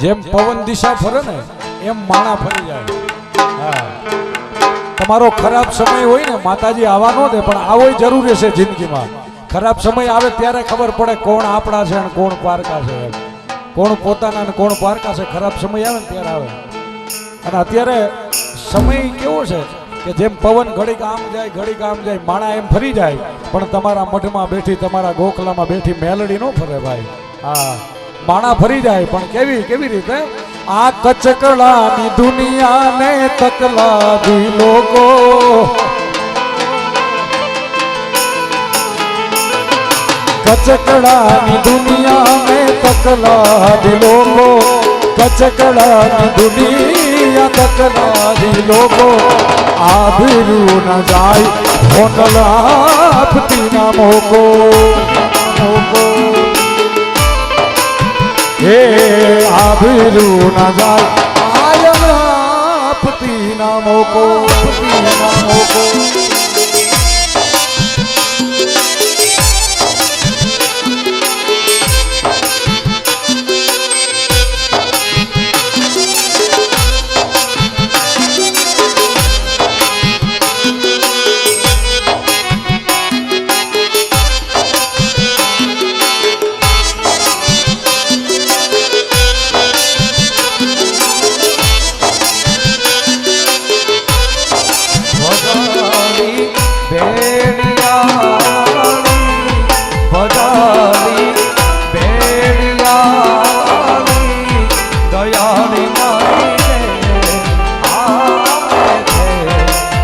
જેમ પવન દિશા ફરે ને, એમ માણા ફરી જાય. હા. તમારો ખરાબ સમય હોય ને, માતાજી આવા ન દે, પણ આવો જરૂરી છે જિંદગીમાં. ખરાબ સમય આવે ત્યારે ખબર પડે કોણ આપણા છે અને કોણ પારકા છે. કોણ પોતાના અને કોણ પારકા છે. ખરાબ સમય આવે ને ત્યારે આવે. અને અત્યારે સમય કેવો છે કે જેમ પવન ઘડીક આમ જાય, ઘડીક આમ જાય માણા એમ ફરી જાય, પણ તમારા મઠમાં બેઠી, તમારા ગોખલામાં બેઠી મેલડી ન ફરે ભાઈ. હા. बाणा फरी जाए पण केवी केवी रीते आ कचकळा नी दुनिया ने तकला दी लोगो कचकळा नी दुनिया ने तकला दी लोगो कचकळा नी दुनिया तकला दी लोगो आबिरू न जाई होटल आपती ना मोको मोको હે આભરું ના જાય આયમ આપતી ના મોકો આપતી ના મોકો.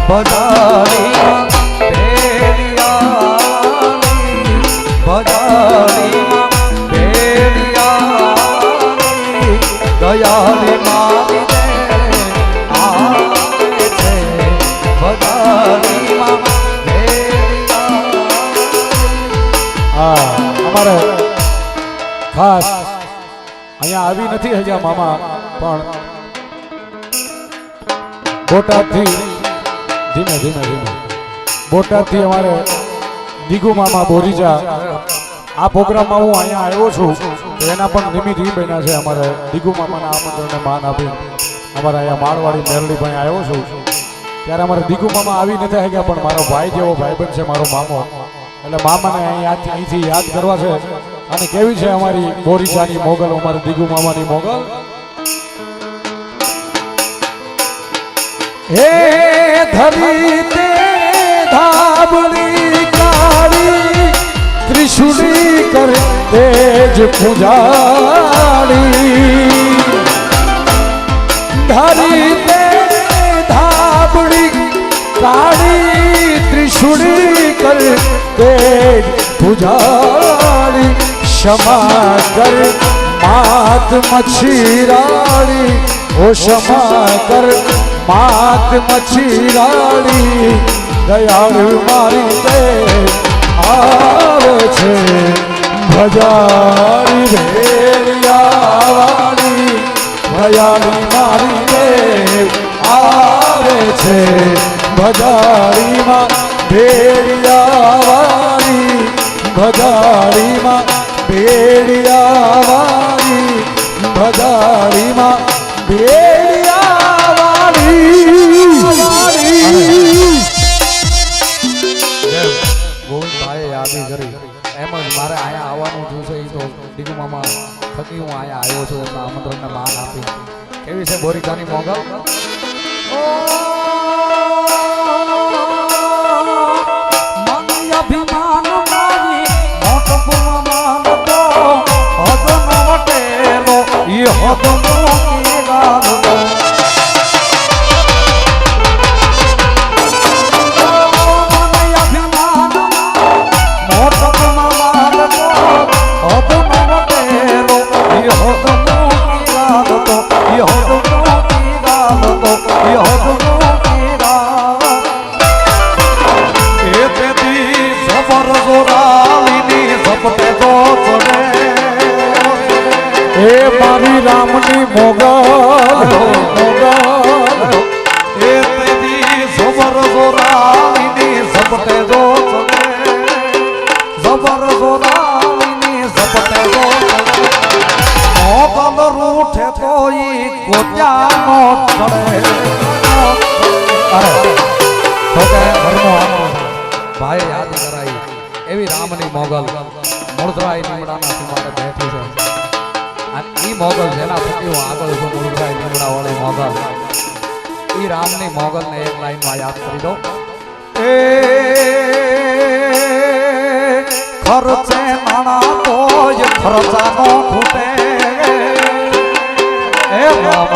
ભજાલી બેડિયાળી ભજાલી બેડિયાળી દયાળી મારીને આવે છે ભજાલીમાં હા અહીંયા આવી નથી હજા મામા પણ બોટાદથી ધીમે ધીમે ધીમે. બોટાદથી અમારે દીગુ મામા બોરીજા, આ પ્રોગ્રામમાં હું અહીંયા આવ્યો છું એના પણ નિમિત્ત ઈ બન્યા છે અમારે દીગુ મામાના આમંત્રણને માન આપી અમારે અહીંયા માળવાડી મેરડી ભાઈ આવ્યો છું. ત્યારે અમારે દીગુ મામા આવી નથી શક્યા, પણ મારો ભાઈ જેવો ભાઈબંધ છે મારો મામો. એટલે મામાને અહીંયા અહીંથી યાદ કરવા છે. અને કેવી છે અમારી બોરીજાની મોગલ, અમારી દીગુ મામાની મોગલ? હે ધરી તે ધાબળી કાળી ત્રિશુલી કરે તેજ પૂજાળી ધરી તે ધાબળી કાળી ત્રિશુળી કર તેજ પૂજાળી ક્ષમા કર માત મચ્છીરાળી ઓ ક્ષમા કર માત રાણી, દયાળુ મારી તે આવે છે. ભજારી ભેરિયાવાળી ભયાળી મારી દેવ આવે છે. ભજાળીમાં ભેડિયાવાળી ભજારીમાં ભેડિયાવાળી ભજાળીમાં આવ્યો છું એમના આમંત્રણને માન આપી. કેવી છે બોરીકાની મોગલ? એ મારી રામની મોગલ. ભાઈ યાદ કરાઈ. એવી રામની મોગલ. મૂળધરાઈ લીમડાના સીમાડે બેઠી છે. અને એ મોગલ જેના પતિ હું આગળ છું મૂળધરાઈ લીમડાવાળી મોગલ. એ રામની મોગલને એક લાઈનમાં યાદ કરી દો. એ ખર્ચે નાણા તોય ખર્ચાનો ખૂટે. એ રામની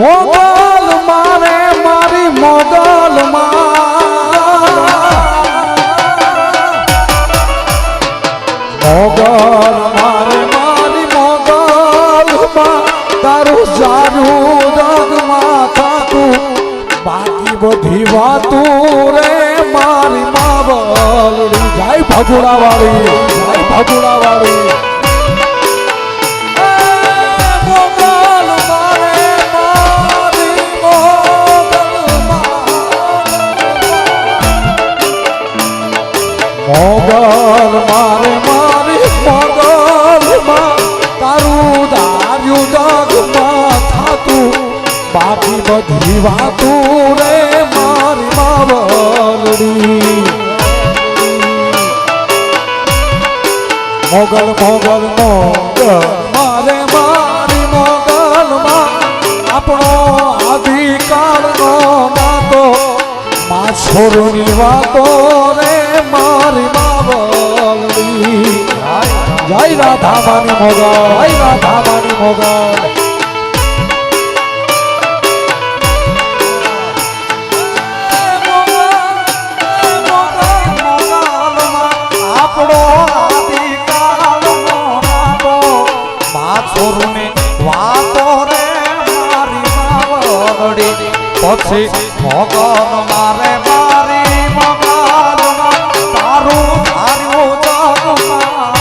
મોગલ મારે મારી મોગલ મોગલ મારે મારી મોગલ માં. તારું સારું જગમાં થાતું. બાકી બધી વાતું રે મારી માવલડી. જાય ભગુડા વાળી જાય ભગુડા વાળી મોગલ મોગલ મોગલ મારે મારી મોગલમાં આપણો આદિકાળનો નાતો માં છોડની વાતો રે મારી માવલડી જય રાધા માની મોગલ જય રાધા માની મોગલ આપણો પછી મોગલ મારે મારી મગાલમાં તારું ધાર્યું જગમાં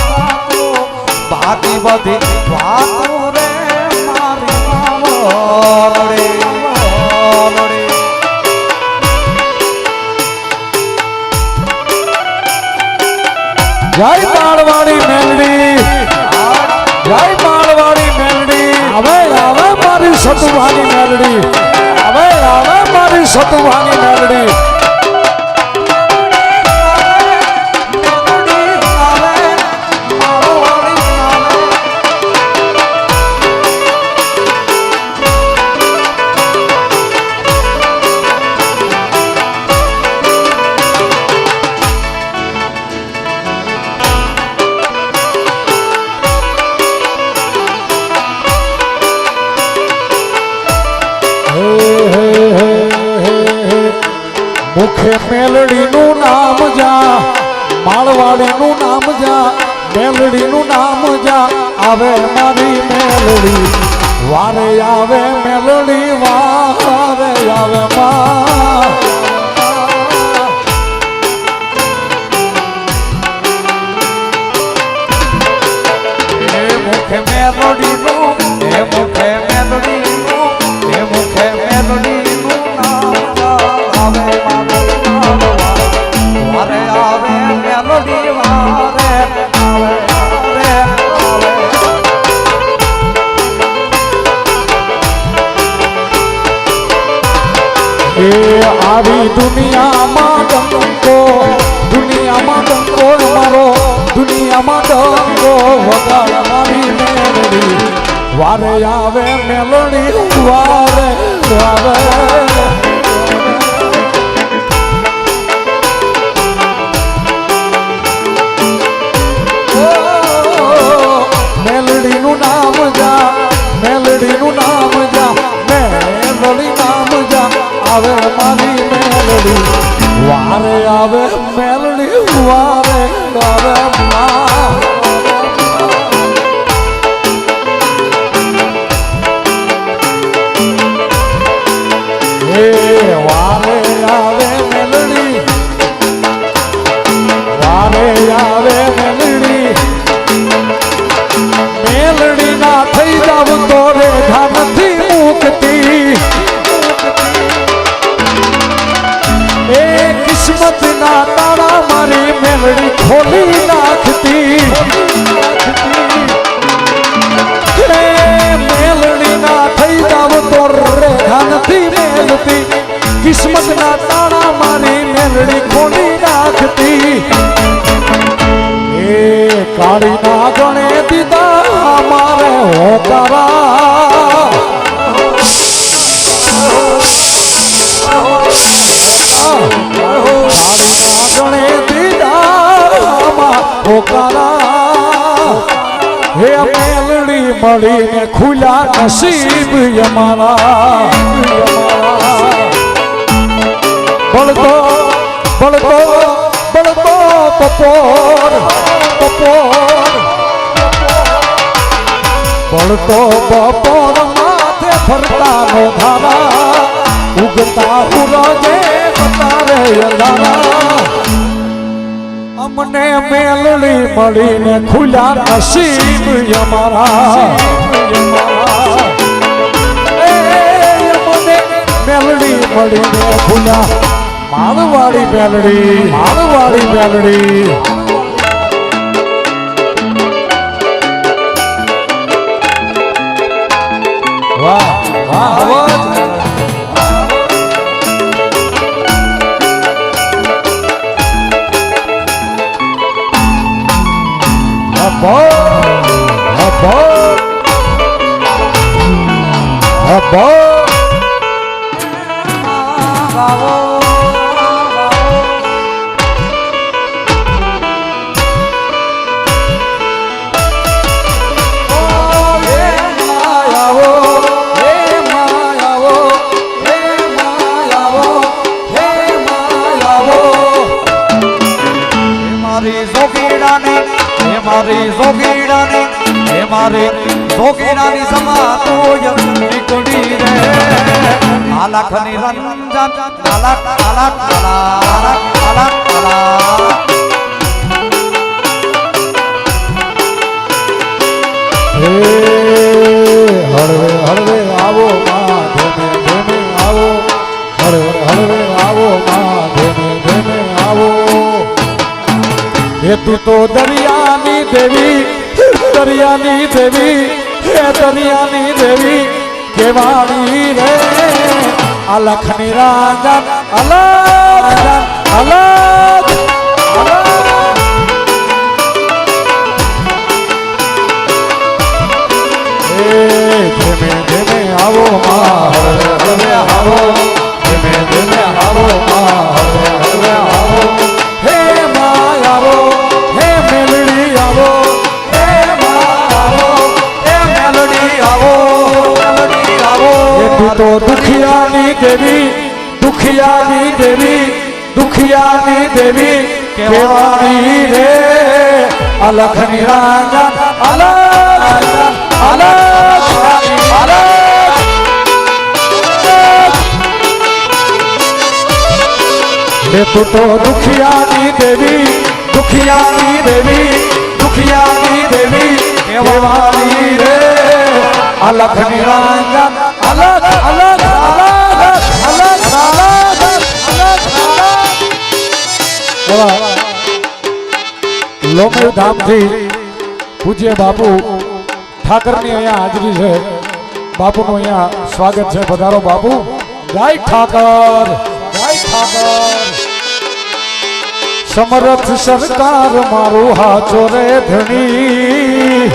બાકી બધી વાતો રે મારી માવડી જય માળવાડી મેલડી જય માળવાડી મેલડી હવે આવે મારી સતુભાની મેલડી હવે હવે મારી સતુભાની મેલડી હે મુખે મેલડીનું નામ જા માળવાડીનું નામ જા, મેલડીનું નામ જા, આવે મારી મેલડી, વારે આવે મેલડી વારે આવે મા એ આવી દુનિયામાં ડંકો દુનિયામાં ડંકો મારો દુનિયામાં ડંકો વગાડ મારી મેલડી. વારે આવે મેલડી, વારે આવે નસીબ અમારા બળતો બળતો બળતો બપોર બપોર. બળતો બપોર માથે ફરતા નો ધારા. ઉગતા ઉરજે તારે અંધારા. અમને મેલડી મળીને ખુલ્યા નસીબ અમારા મેલડી મળીને ફૂલા માળવાળી મેલડી માળવાળી મેલડી વાહ વાહ અવાજ આલાખની નિરંજન આલાખ આલાખ આલાખ આલાખ હે હળવે હળવે આવો માં ધેમે આવો હળવે હળવે આવો માં ધેમે આવો હે તું તો દરિયાની દેવી દરિયાની દેવી હે દરિયાની દેવી કેવાણી રે અલખની રાંજન અલગ દેવી, દુખિયાની દેવી દુખિયાની દેવી કેવાની રે. અલખની રાજા અલગ અલગ અલગ હે તું તો દુખિયાની દેવી દુખિયાની દેવી દુખિયાની દેવી કેવાણી રે. અલખ નિરાંજન લોમય ધામથી પૂજ્ય બાપુ ઠાકરની અહીંયા હાજરી છે. બાપુનું અહીંયા સ્વાગત છે. પધારો બાપુ. જય ઠાકર જય ઠાકર. સમરથ સરકાર મારું હાચો રે ધણી.